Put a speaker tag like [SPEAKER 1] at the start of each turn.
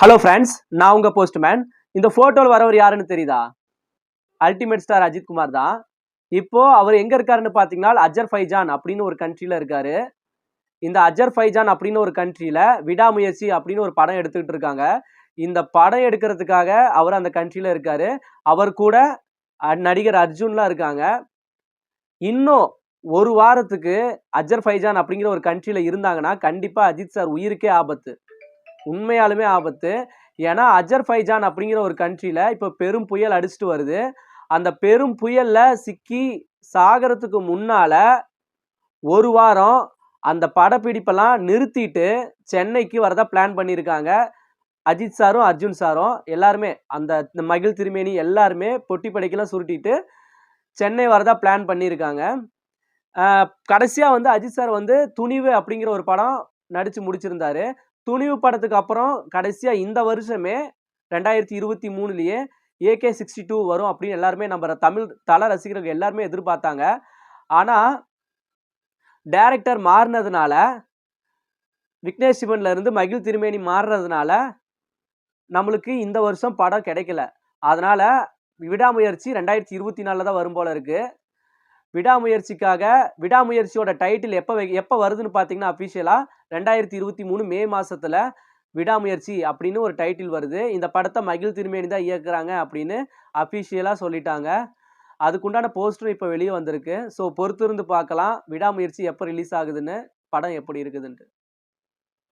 [SPEAKER 1] Hello friends நான் உங்கள் postman இந்த ஃபோட்டோவில் வரவர் யாருன்னு தெரியுதா? அல்டிமேட் ஸ்டார் அஜித் குமார் தான். இப்போது அவர் எங்கே இருக்காருன்னு பார்த்தீங்கன்னா அஜர் ஃபைஜான் அப்படின்னு ஒரு கண்ட்ரியில் இருக்கார். இந்த அஜர் ஃபைஜான் அப்படின்னு ஒரு கண்ட்ரியில் விடாமுயற்சி அப்படின்னு ஒரு படம் எடுத்துக்கிட்டு இருக்காங்க. இந்த படம் எடுக்கிறதுக்காக அவர் அந்த கண்ட்ரியில் இருக்கார். அவர் கூட நடிகர் அர்ஜுன்லாம் இருக்காங்க. இன்னும் ஒரு வாரத்துக்கு அஜர் ஃபைஜான் அப்படிங்கிற ஒரு கண்ட்ரியில் இருந்தாங்கன்னா கண்டிப்பாக அஜித் சார் உயிருக்கே ஆபத்து. உண்மையாலுமே ஆபத்து. ஏன்னா அஜர் ஃபைஜான் அப்படிங்கிற ஒரு கண்ட்ரியில் இப்போ பெரும் புயல் அடிச்சிட்டு வருது. அந்த பெரும் புயலில் சிக்கி சாகறதுக்கு முன்னால் ஒரு வாரம் அந்த படப்பிடிப்பெல்லாம் நிறுத்திட்டு சென்னைக்கு வரதா பிளான் பண்ணியிருக்காங்க. அஜித் சாரும் அர்ஜுன் சாரும் எல்லாருமே அந்த மகிழ் திருமேனி எல்லாருமே பொட்டி படைக்கெல்லாம் சுருட்டிட்டு சென்னை வரதா பிளான் பண்ணியிருக்காங்க. கடைசியாக வந்து அஜித் சார் வந்து துணிவு அப்படிங்கிற ஒரு படம் நடித்து முடிச்சிருந்தாரு. துணிவு படத்துக்கு அப்புறம் கடைசியாக இந்த வருஷமே ரெண்டாயிரத்தி இருபத்தி மூணுலேயே ஏகே சிக்ஸ்டி டூ வரும் அப்படின்னு எல்லாருமே நம்ம தமிழ் தல ரசிகர்கள் எல்லாருமே எதிர்பார்த்தாங்க. ஆனால் டைரக்டர் மாறினதுனால விக்னேஷ் சிவன்ல இருந்து மகிழ் திருமேனி மாறுறதுனால நம்மளுக்கு இந்த வருஷம் படம் கிடைக்கல. அதனால விடாமுயற்சி ரெண்டாயிரத்தி இருபத்தி நாலில் தான் வரும் போல இருக்குது விடாமுயற்சிக்காக விடாமுயற்சியோட டைட்டில் எப்போ எப்போ வருதுன்னு பார்த்தீங்கன்னா அஃபிஷியலாக ரெண்டாயிரத்தி இருபத்தி மூணு மே மாதத்தில் விடாமுயற்சி அப்படின்னு ஒரு டைட்டில் வருது. இந்த படத்தை மகிழ் திருமேனி தான் இயக்குறாங்க அப்படின்னு அஃபிஷியலாக சொல்லிட்டாங்க. அதுக்குண்டான போஸ்டரும் இப்போ வெளியே வந்திருக்கு. ஸோ பொறுத்திருந்து பார்க்கலாம். விடாமுயற்சி எப்போ ரிலீஸ் ஆகுதுன்னு படம் எப்படி இருக்குதுன்ட்டு.